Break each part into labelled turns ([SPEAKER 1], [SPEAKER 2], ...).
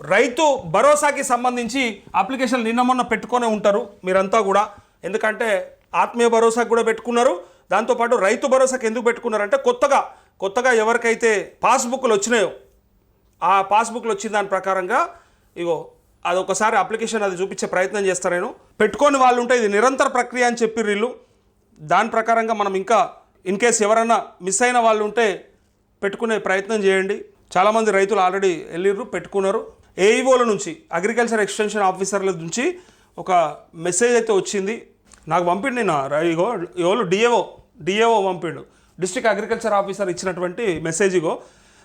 [SPEAKER 1] రైతు భరోసాకి సంబంధించి అప్లికేషన్ నిన్న మొన్న పెట్టుకొని ఉంటారు మీరంతా కూడా. ఎందుకంటే ఆత్మీయ భరోసాకి కూడా పెట్టుకున్నారు. దాంతోపాటు రైతు భరోసాకి ఎందుకు పెట్టుకున్నారంటే కొత్తగా కొత్తగా ఎవరికైతే పాస్బుక్లు వచ్చినాయో ఆ పాస్బుక్లు వచ్చిన దాని ప్రకారంగా ఇగో అది ఒకసారి అప్లికేషన్ అది చూపించే ప్రయత్నం చేస్తాను నేను. పెట్టుకొని వాళ్ళు ఉంటే ఇది నిరంతర ప్రక్రియ అని చెప్పి వీళ్ళు. దాని ప్రకారంగా మనం ఇంకా ఇన్ కేస్ ఎవరైనా మిస్ అయిన వాళ్ళు ఉంటే పెట్టుకునే ప్రయత్నం చేయండి. చాలామంది రైతులు ఆల్రెడీ వెళ్ళిర్రు పెట్టుకున్నారు. ఏఈఓల నుంచి అగ్రికల్చర్ ఎక్స్టెన్షన్ ఆఫీసర్ల నుంచి ఒక మెసేజ్ అయితే వచ్చింది. నాకు పంపిండు నేను ఇగో ఎవరు? డిఏఓ డిఏఓ పంపిండు. డిస్ట్రిక్ట్ అగ్రికల్చర్ ఆఫీసర్ ఇచ్చినటువంటి మెసేజ్ ఇగో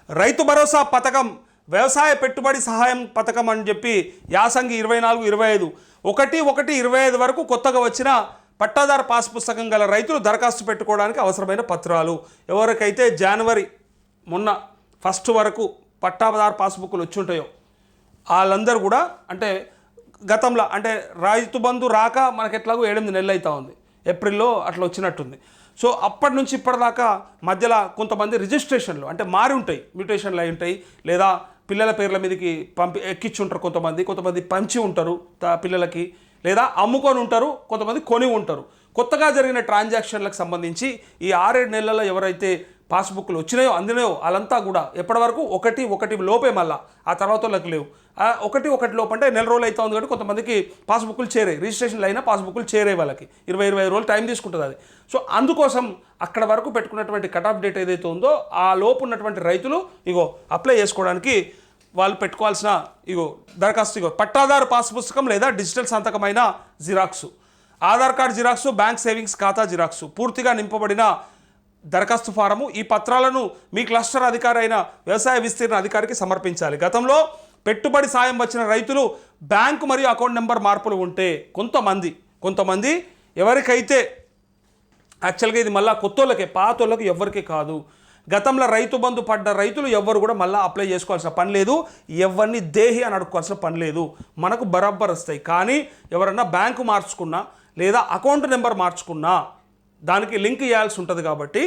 [SPEAKER 1] రైతు భరోసా పథకం వ్యవసాయ పెట్టుబడి సహాయం పథకం అని చెప్పి యాసంగి ఇరవై నాలుగు ఇరవై ఐదు ఒకటి ఒకటి ఇరవై ఐదు వరకు కొత్తగా వచ్చిన పట్టాదారు పాస్ పుస్తకం గల రైతులు దరఖాస్తు పెట్టుకోవడానికి అవసరమైన పత్రాలు. ఎవరికైతే జనవరి మొన్న ఫస్ట్ వరకు పట్టాదారు పాస్బుక్లు వచ్చి ఉంటాయో వాళ్ళందరూ కూడా అంటే గతంలో అంటే రైతు బంధు రాక మనకి ఎట్లాగో ఏడెనిమిది నెలలు అవుతా ఉంది. ఏప్రిల్లో అట్లా వచ్చినట్టుంది. సో అప్పటి నుంచి ఇప్పటిదాకా మధ్యలో కొంతమంది రిజిస్ట్రేషన్లు అంటే మారి ఉంటాయి. మ్యూటేషన్లు అయి ఉంటాయి. లేదా పిల్లల పేర్ల మీదకి పంపి ఎక్కించి ఉంటారు కొంతమంది. కొంతమంది పంచి ఉంటారు పిల్లలకి. లేదా అమ్ముకొని ఉంటారు. కొంతమంది కొని ఉంటారు. కొత్తగా జరిగిన ట్రాన్సాక్షన్లకు సంబంధించి ఈ ఆరేడు నెలల్లో ఎవరైతే పాస్బుక్లు వచ్చినాయో అందినాయో వాళ్ళంతా కూడా ఎప్పటి వరకు ఒకటి ఒకటి లోపే మళ్ళా. ఆ తర్వాత వాళ్ళకి లేవు. ఒకటి ఒకటి లోపు అంటే నెల రోజులు అవుతా ఉంది కాబట్టి కొంతమందికి పాస్బుక్లు చేరే రిజిస్ట్రేషన్లు అయినా పాస్బుక్లు చేరే వాళ్ళకి. ఇరవై ఇరవై రోజులు టైం తీసుకుంటుంది అది. సో అందుకోసం అక్కడ వరకు పెట్టుకున్నటువంటి కట్ ఆఫ్ డేట్ ఏదైతే ఉందో ఆ లోపు ఉన్నటువంటి రైతులు ఇగో అప్లై చేసుకోవడానికి వాళ్ళు పెట్టుకోవాల్సిన ఇగో దరఖాస్తు ఇగో పట్టాదారు పాస్ పుస్తకం లేదా digital సంతకమైన xerox. Aadhaar card xerox bank savings ఖాతా జిరాక్సు. పూర్తిగా నింపబడిన దరఖాస్తు ఫారము ఈ పత్రాలను మీ క్లస్టర్ అధికారి అయిన వ్యవసాయ విస్తీర్ణ అధికారికి సమర్పించాలి. గతంలో పెట్టుబడి సాయం వచ్చిన రైతులు బ్యాంకు మరియు అకౌంట్ నెంబర్ మార్పులు ఉంటే కొంతమంది కొంతమంది ఎవరికైతే యాక్చువల్గా ఇది మళ్ళీ కొత్తోళ్ళకే పాతోళ్ళకి ఎవరికి కాదు. గతంలో రైతు బంధు పడ్డ రైతులు ఎవ్వరు కూడా మళ్ళీ అప్లై చేసుకోవాల్సిన పని లేదు. ఎవరిని దేహి అని అడుక్కోవాల్సిన పని లేదు. మనకు బరాబర్ వస్తాయి. కానీ ఎవరన్నా బ్యాంకు మార్చుకున్నా లేదా అకౌంట్ నెంబర్ మార్చుకున్నా దానికి లింక్ చేయాల్సి ఉంటుంది కాబట్టి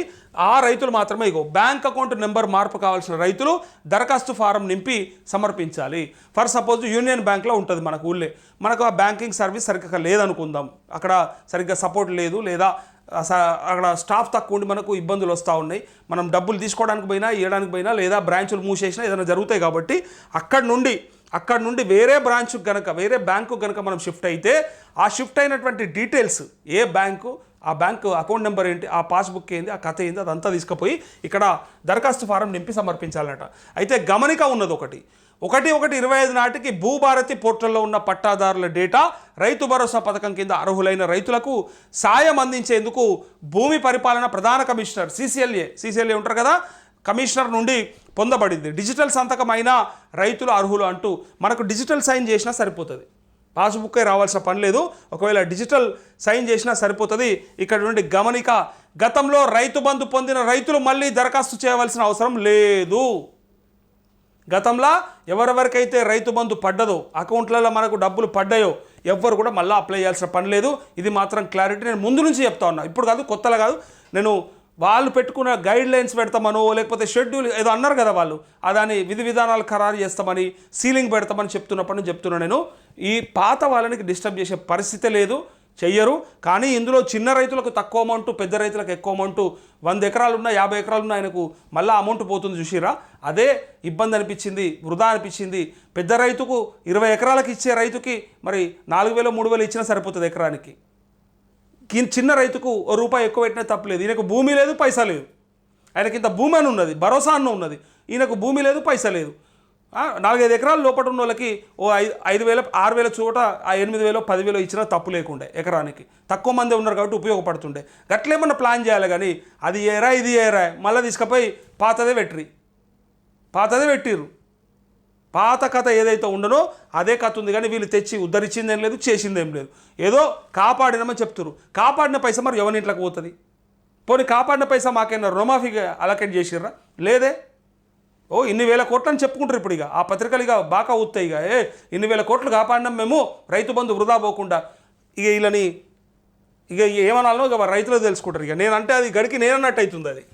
[SPEAKER 1] ఆ రైతులు మాత్రమే ఇగో బ్యాంక్ అకౌంట్ నెంబర్ మార్పు కావాల్సిన రైతులు దరఖాస్తు ఫారం నింపి సమర్పించాలి. ఫర్ సపోజ్ యూనియన్ బ్యాంక్లో ఉంటుంది మనకు ఊళ్ళే. మనకు ఆ బ్యాంకింగ్ సర్వీస్ సరిగ్గా లేదనుకుందాం. అక్కడ సరిగ్గా సపోర్ట్ లేదు లేదా అక్కడ స్టాఫ్ తక్కువ ఉండి మనకు ఇబ్బందులు వస్తూ ఉన్నాయి. మనం డబ్బులు తీసుకోవడానికి పోయినా ఇవ్వడానికి పోయినా లేదా బ్రాంచులు మూసేసినా ఏదైనా జరుగుతాయి కాబట్టి అక్కడ నుండి అక్కడ నుండి వేరే బ్రాంచ్కి కనుక వేరే బ్యాంకు కనుక మనం షిఫ్ట్ అయితే ఆ షిఫ్ట్ అయినటువంటి డీటెయిల్స్ ఏ బ్యాంకు ఆ బ్యాంకు అకౌంట్ నెంబర్ ఏంటి ఆ పాస్బుక్ ఏంది ఆ కథ ఏంది అదంతా తీసుకుపోయి ఇక్కడ దరఖాస్తు ఫారం నింపి సమర్పించాలన్నట అయితే గమనిక ఉన్నది ఒకటి. ఒకటి ఒకటి ఇరవై ఐదు నాటికి భూభారతి పోర్టల్లో ఉన్న పట్టాదారుల డేటా రైతు భరోసా పథకం కింద అర్హులైన రైతులకు సాయం అందించేందుకు భూమి పరిపాలన ప్రధాన కమిషనర్ సీసీఎల్ఏ సీసీఎల్ఏ ఉంటారు కదా కమిషనర్ నుండి పొందబడింది. డిజిటల్ సంతకం అయిన రైతులు అర్హులు అంటూ మనకు డిజిటల్ సైన్ చేసినా సరిపోతుంది. పాస్బుక్కే రావాల్సిన పని లేదు. ఒకవేళ డిజిటల్ సైన్ చేసినా సరిపోతుంది. ఇక్కడ నుండి గమనిక గతంలో రైతు బంధు పొందిన రైతులు మళ్ళీ దరఖాస్తు చేయవలసిన అవసరం లేదు. గతంలో ఎవరెవరికైతే రైతు బంధు పడ్డదో అకౌంట్లలో మనకు డబ్బులు పడ్డాయో ఎవ్వరు కూడా మళ్ళీ అప్లై చేయాల్సిన పని లేదు. ఇది మాత్రం క్లారిటీ. నేను ముందు నుంచి చెప్తా ఉన్నా. ఇప్పుడు కాదు కొత్తలా కాదు. నేను వాళ్ళు పెట్టుకున్న గైడ్ లైన్స్ పెడతామనో లేకపోతే షెడ్యూల్ ఏదో అన్నారు కదా వాళ్ళు ఆ దాని విధి విధానాలు ఖరారు చేస్తామని సీలింగ్ పెడతామని చెప్తున్నప్పటి నుంచి నేను. ఈ పాత వాళ్ళనికి డిస్టర్బ్ చేసే పరిస్థితి లేదు చెయ్యరు. కానీ ఇందులో చిన్న రైతులకు తక్కువ అమౌంట్ పెద్ద రైతులకు ఎక్కువ అమౌంట్ వంద ఎకరాలు ఉన్న యాభై ఎకరాలు ఉన్న ఆయనకు మళ్ళీ అమౌంట్ పోతుంది చూసిరా అదే ఇబ్బంది అనిపించింది వృధా అనిపించింది. పెద్ద రైతుకు ఇరవై ఎకరాలకు ఇచ్చే రైతుకి మరి నాలుగు వేలు మూడు వేలు ఇచ్చినా సరిపోతుంది ఎకరానికి. చిన్న రైతుకు ఓ రూపాయి ఎక్కువ పెట్టినా తప్పలేదు ఈయనకు భూమి లేదు పైసా లేదు. ఆయనకి ఇంత భూమి అని ఉన్నది భరోసా అన్న ఉన్నది. ఈయనకు భూమి లేదు పైసా లేదు. నాలుగైదు ఎకరాలు లోపల ఉన్న వాళ్ళకి ఓ ఐదు ఐదు వేల ఆరు వేల చోట ఆ ఎనిమిది వేలో పదివేలు ఇచ్చినా తప్పు లేకుండే ఎకరానికి. తక్కువ మంది ఉన్నారు కాబట్టి ఉపయోగపడుతుండే. గట్లేమన్నా ప్లాన్ చేయాలి కానీ అది ఏరా ఇది ఏరా మళ్ళీ తీసుకుపోయి పాతదే పెట్టిరి పాతదే పెట్టిర్రు. పాత కథ ఏదైతే ఉండనో అదే కథ ఉంది కానీ వీళ్ళు తెచ్చి ఉద్ధరించిందేం లేదు చేసిందేం లేదు. ఏదో కాపాడినామని చెప్తున్నారు కాపాడిన పైసా మరి ఎవరింట్లోకి పోతుంది? పోనీ కాపాడిన పైసా మాకైనా రుణమాఫీగా అలకెట్ చేసిర్రా? లేదే. ఓ ఇన్ని వేల కోట్లు అని చెప్పుకుంటారు ఇప్పుడు ఇక. ఆ పత్రికలు ఇక బాగా ఊతాయి ఇక. ఏ ఇన్ని వేల కోట్లు కాపాడినాం మేము రైతు బంధు వృధా పోకుండా. ఇక వీళ్ళని ఇక ఏమనాలో ఇక రైతులు తెలుసుకుంటారు ఇక. నేనంటే అది గడికి నేనన్నట్టు అవుతుంది అది.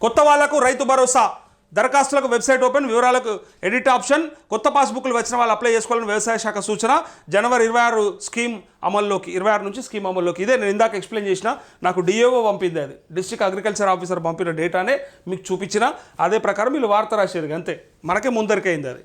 [SPEAKER 1] కొత్త వాళ్ళకు రైతు భరోసా. దరఖాస్తులకు వెబ్సైట్ ఓపెన్ వివరాలకు ఎడిట్ ఆప్షన్. కొత్త పాస్బుక్లు వచ్చిన వాళ్ళు అప్లై చేసుకోవాలని వ్యవసాయ శాఖ సూచన. జనవరి ఇరవై ఆరు స్కీమ్ అమల్లోకి ఇరవై ఆరు నుంచి స్కీమ్ అమల్లోకి. ఇదే నేను ఇందాక ఎక్స్ప్లెయిన్ చేసిన నాకు డిఏఓ పంపింది అది. డిస్ట్రిక్ట్ అగ్రికల్చర్ ఆఫీసర్ పంపిన డేటానే మీకు చూపించిన. అదే ప్రకారం వీళ్ళు వార్త రాసేది అంతే. మనకే ముందరికైంది అది.